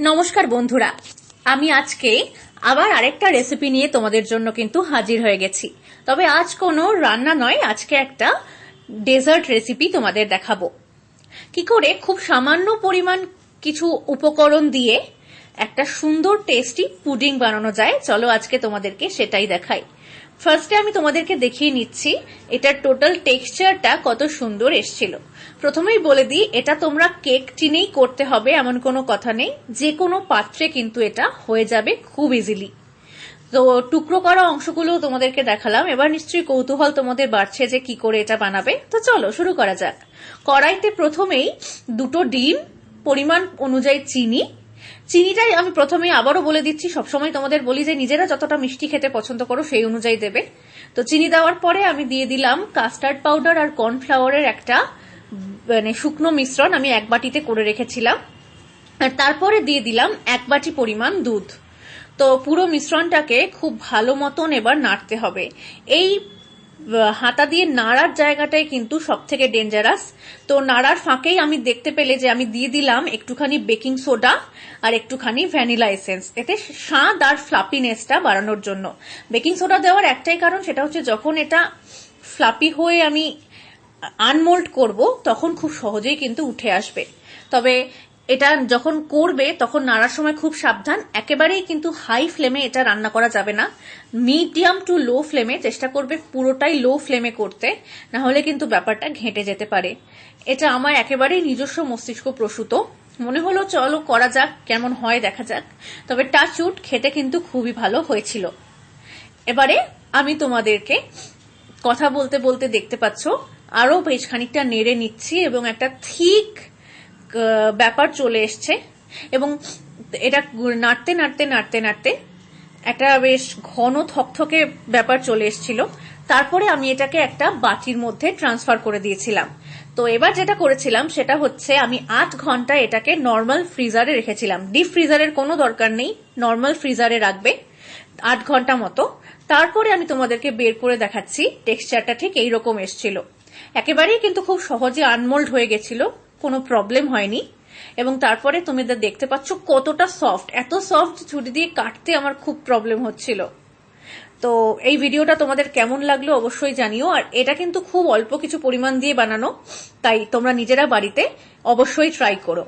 নমস্কার বন্ধুরা। আমি আজকে আবার আরেকটা রেসিপি নিয়ে তোমাদের জন্য কিন্তু হাজির হয়ে গেছি। তবে আজ কোনো রান্না নয়, আজকে একটা ডেজার্ট রেসিপি তোমাদের দেখাবো। কি করে? খুব সামান্য পরিমাণ কিছু উপকরণ দিয়ে একটা সুন্দর টেস্টি পুডিং বানানো যায়। চলো আজকে তোমাদেরকে সেটাই দেখাই। ফার্স্টে আমি তোমাদেরকে দেখিয়ে নিচ্ছি, এটার টোটাল টেক্সচারটা কত সুন্দর এসছিল। প্রথমেই বলে দিই, এটা তোমরা কেক টিনেই করতে হবে, এমন কোনো কথা নেই। যে কোনো পাত্রে কিন্তু এটা হয়ে যাবে খুব ইজিলি তো টুকরো করা অংশগুলো তোমাদেরকে দেখালাম। এবার নিশ্চয়ই কৌতূহল তোমাদের বাড়ছে যে কি করে এটা বানাবে। তো চলো, শুরু করা যাক। কড়াইতে প্রথমেই দুটো ডিম, পরিমাণ অনুযায়ী চিনি চিনিটাই আমি প্রথমে আবারও বলে দিচ্ছি, সবসময় তোমাদের বলি যে নিজেরা যতটা মিষ্টি খেতে পছন্দ করো সেই অনুযায়ী দেবে। তো চিনি দেওয়ার পরে আমি দিয়ে দিলাম কাস্টার্ড পাউডার আর কর্নফ্লাওয়ারের একটা মানে শুকনো মিশ্রণ আমি এক বাটিতে করে রেখেছিলাম। আর তারপরে দিয়ে দিলাম এক বাটি পরিমাণ দুধ। তো পুরো মিশ্রণটাকে খুব ভালো মতন এবার নাড়তে হবে। এই হাতা দিয়ে নাড়ার জায়গাটাই কিন্তু সব থেকে ডেঞ্জারাস তো নাড়ার ফাঁকেই আমি দেখতে পেলে যে আমি দিয়ে দিলাম একটুখানি বেকিং সোডা আর একটুখানি ভ্যানিলা এসেন্স এতে স্বাদ আর ফ্লাপিনেসটা বাড়ানোর জন্য। বেকিং সোডা দেওয়ার একটাই কারণ সেটা হচ্ছে যখন এটা ফ্লাপি হয়ে আমি আনমোল্ড করব, তখন খুব সহজেই কিন্তু উঠে আসবে। তবে এটা যখন করবে, তখন নাড়ার সময় খুব সাবধান। একেবারেই কিন্তু হাই ফ্লেমে এটা রান্না করা যাবে না। মিডিয়াম টু লো ফ্লেমে চেষ্টা করবে পুরোটাই লো ফ্লেমে করতে, না হলে কিন্তু ব্যাপারটা ঘেঁটে যেতে পারে। এটা আমার একেবারেই নিজস্ব মস্তিষ্ক প্রসূত। মনে হলো, চলো করা যাক, কেমন হয় দেখা যাক। তবে টাচউট খেতে কিন্তু খুবই ভালো হয়েছিল। এবারে আমি তোমাদেরকে কথা বলতে বলতে দেখতে পাচ্ছ আরও বেশ খানিকটা নেড়ে নিচ্ছি এবং একটা থিক ব্যাপার চলে এসছে। এবং এটা নাড়তে নাড়তে নাড়তে নাড়তে একটা বেশ ঘন, থকথকে ব্যাপার চলে এসছিল। তারপরে আমি এটাকে একটা বাটির মধ্যে ট্রান্সফার করে দিয়েছিলাম। তো এবার যেটা করেছিলাম, সেটা হচ্ছে আমি আট ঘণ্টা এটাকে নর্মাল ফ্রিজারে রেখেছিলাম। ডিপ ফ্রিজারের কোনো দরকার নেই নর্মাল ফ্রিজারে রাখবে আট ঘণ্টা মতো। তারপরে আমি তোমাদেরকে বের করে দেখাচ্ছি টেক্সচারটা ঠিক এইরকম এসছিল। একেবারেই কিন্তু খুব সহজে আনমোল্ড হয়ে গেছিল। কোনো প্রবলেম হয়নি। এবং তারপরে তুমি দেখতে পাচ্ছ কতটা সফট এত সফট ছুটি দিয়ে কাটতে আমার খুব প্রবলেম হচ্ছিল। তো এই ভিডিওটা তোমাদের কেমন লাগল অবশ্যই জানিও, আর এটা কিন্তু খুব অল্প কিছু পরিমাণ দিয়ে বানানো, তাই তোমরা নিজেরা বাড়িতে অবশ্যই ট্রাই করো।